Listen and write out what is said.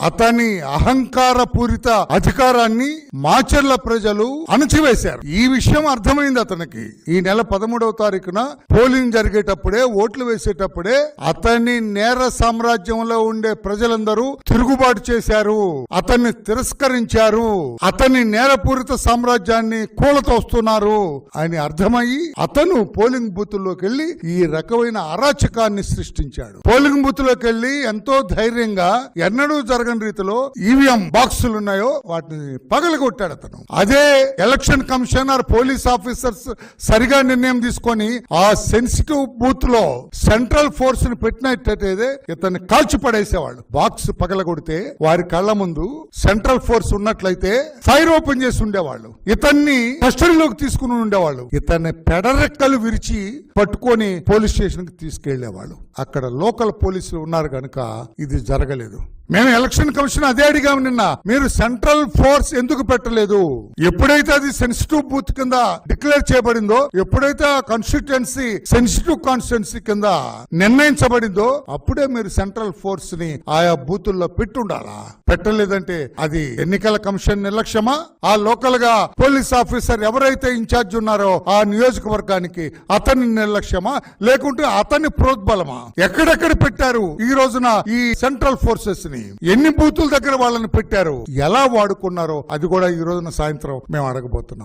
అతని అహంకారపూరిత అధికారాన్ని మాచర్ల ప్రజలు అణచివేశారు. ఈ విషయం అర్థమైంది అతనికి. ఈ నెల పదమూడవ తారీఖున పోలింగ్ జరిగేటప్పుడే ఓట్లు వేసేటప్పుడే అతని నేర సామ్రాజ్యంలో ఉండే ప్రజలందరూ తిరుగుబాటు చేశారు. అతన్ని తిరస్కరించారు. అతని నేరపూరిత సామ్రాజ్యాన్ని కూలతోస్తున్నారు అని అర్థమయ్యి అతను పోలింగ్ బూత్లోకి వెళ్ళి ఈ రకమైన అరాచకాన్ని సృష్టించాడు. పోలింగ్ బూత్లోకి వెళ్ళి ఎంతో ధైర్యంగా ఎన్నడూ జరగని రీతిలో ఈవీఎం బాక్సులు ఉన్నాయో వాటిని పగలగొట్టాడు అతను. అదే ఎలక్షన్ కమిషనర్ పోలీస్ ఆఫీసర్స్ సరిగా నిర్ణయం తీసుకొని ఆ సెన్సిటివ్ బూత్లో సెంట్రల్ ఫోర్స్ని పెట్టినట్టయితే ఇతన్ని కాల్చి పడేసేవాళ్ళు బాక్స్ పగలగొడితే వారి కళ్ళ ముందు సెంట్రల్ ఫోర్స్ ఉన్నట్లయితే ఫైర్ ఓపెన్ చేసి ఉండేవాళ్ళు. ఇతన్ని కస్టడీలోకి తీసుకుని ఉండేవాళ్ళు. ఇతన్ని పెడరెక్కలు విరిచి పట్టుకొని పోలీస్ స్టేషన్కి తీసుకెళ్ళేవాళ్ళు. అక్కడ లోకల్ పోలీసులు ఉన్నారు కనుక ఇది జరగలేదు. మేము ఎలక్షన్ కమిషన్ అదే అడిగాము నిన్న. మీరు సెంట్రల్ ఫోర్స్ ఎందుకు పెట్టలేదు? ఎప్పుడైతే అది సెన్సిటివ్ బూత్ కింద డిక్లేర్ చేయబడిందో ఎప్పుడైతే ఆ కాన్స్టిట్యుయెన్సీ సెన్సిటివ్ కాన్స్టిట్యుయెన్సీ కింద నిర్ణయించబడిందో అప్పుడే మీరు సెంట్రల్ ఫోర్స్ని ఆయా బూతుల్లో పెట్టుండాలా? పెట్టలేదంటే అది ఎన్నికల కమిషన్ నిర్లక్ష్యమా? ఆ లోకల్గా పోలీస్ ఆఫీసర్ ఎవరైతే ఇన్ఛార్జ్ ఉన్నారో ఆ నియోజకవర్గానికి అతని నిర్లక్ష్యమా? లేకుంటే అతని ప్రోద్బలమా? ఎక్కడెక్కడ పెట్టారు ఈ రోజున ఈ సెంట్రల్ ఫోర్సెస్ని? ఎన్ని బూతుల దగ్గర వాళ్ళని పెట్టారు? ఎలా వాడుకున్నారో అది కూడా ఈ రోజున సాయంత్రం మేము అడగబోతున్నాం.